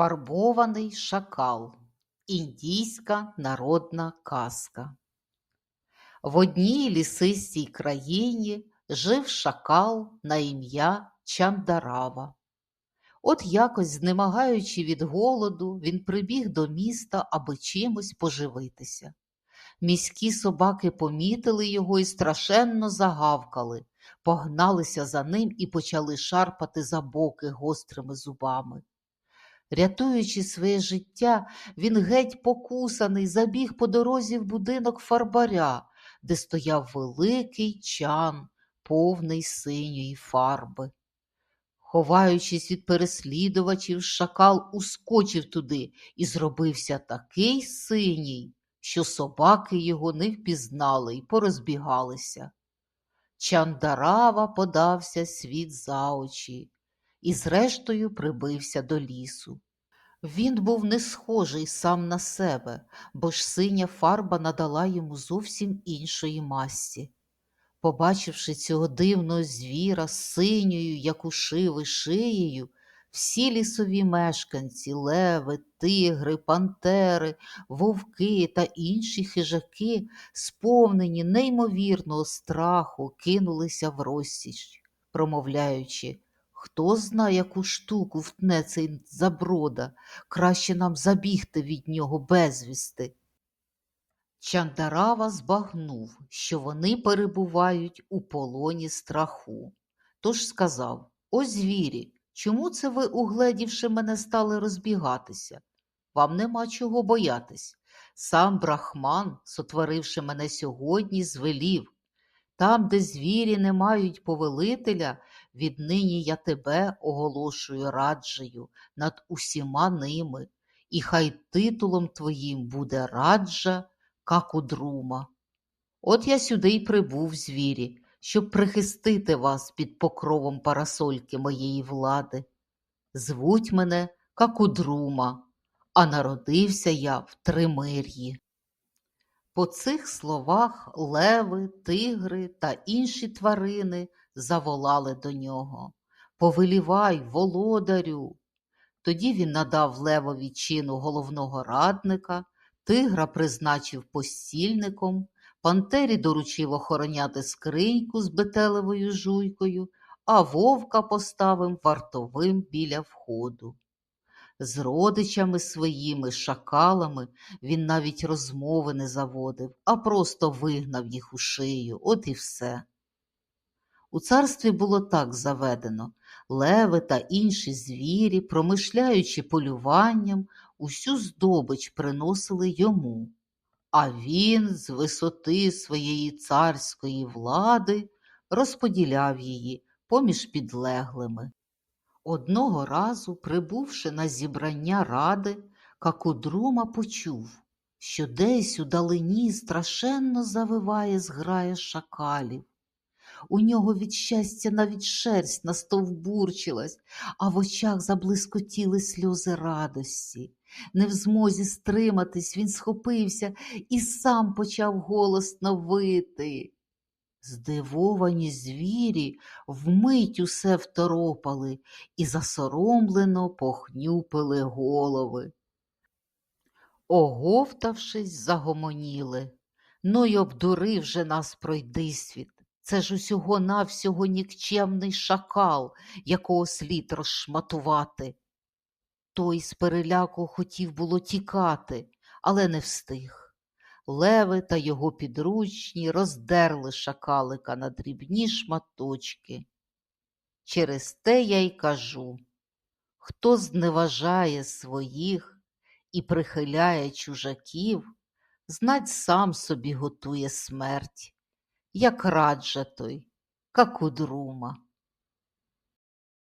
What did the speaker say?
Фарбований шакал. Індійська народна казка. В одній лісистій країні жив шакал на ім'я Чандарава. От якось, знемагаючи від голоду, він прибіг до міста, аби чимось поживитися. Міські собаки помітили його і страшенно загавкали, погналися за ним і почали шарпати за боки гострими зубами. Рятуючи своє життя, він геть покусаний, забіг по дорозі в будинок фарбаря, де стояв великий чан, повний синьої фарби. Ховаючись від переслідувачів, шакал ускочив туди і зробився такий синій, що собаки його не впізнали й порозбігалися. Чандарава подався світ за очі і, зрештою, прибився до лісу. Він був не схожий сам на себе, бо ж синя фарба надала йому зовсім іншої масті. Побачивши цього дивного звіра з синьою, як у шиви шиєю, всі лісові мешканці, леви, тигри, пантери, вовки та інші хижаки, сповнені неймовірного страху, кинулися в розсіч, промовляючи Хто зна, яку штуку втне цей заброда, краще нам забігти від нього безвісти. Чандарава збагнув, що вони перебувають у полоні страху. Тож сказав О звірі, чому це ви, угледівши мене, стали розбігатися? Вам нема чого боятись. Сам брахман, сотворивши мене сьогодні, звелів. Там, де звірі не мають повелителя, віднині я тебе оголошую раджею над усіма ними, і хай титулом твоїм буде раджа Какудрума. От я сюди й прибув, звірі, щоб прихистити вас під покровом парасольки моєї влади. Звуть мене Какудрума, а народився я в Тримир'ї. По цих словах леви, тигри та інші тварини заволали до нього Повелівай, володарю. Тоді він надав левові чину головного радника, тигра призначив постільником, пантері доручив охороняти скриньку з бетелевою жуйкою, а вовка поставив вартовим біля входу. З родичами своїми шакалами він навіть розмови не заводив, а просто вигнав їх у шию, от і все. У царстві було так заведено леви та інші звірі, промишляючи полюванням, усю здобич приносили йому, а він з висоти своєї царської влади розподіляв її поміж підлеглими. Одного разу, прибувши на зібрання ради, Какудрума почув, що десь у далині страшенно завиває зграя шакалів. У нього від щастя навіть шерсть настовбурчилась, а в очах заблискотіли сльози радості. Не в змозі стриматись, він схопився і сам почав голосно вити. Здивовані звірі вмить усе второпали і засоромлено похнюпили голови. Оговтавшись, загомоніли. Ну й обдурив же нас пройдисвіт. Це ж усього навсього нікчемний шакал, якого слід розшматувати. Той з переляку хотів було тікати, але не встиг. Леви та його підручні роздерли шакалика на дрібні шматочки. Через те я й кажу хто зневажає своїх і прихиляє чужаків, знать сам собі готує смерть, як раджа той, как у друма.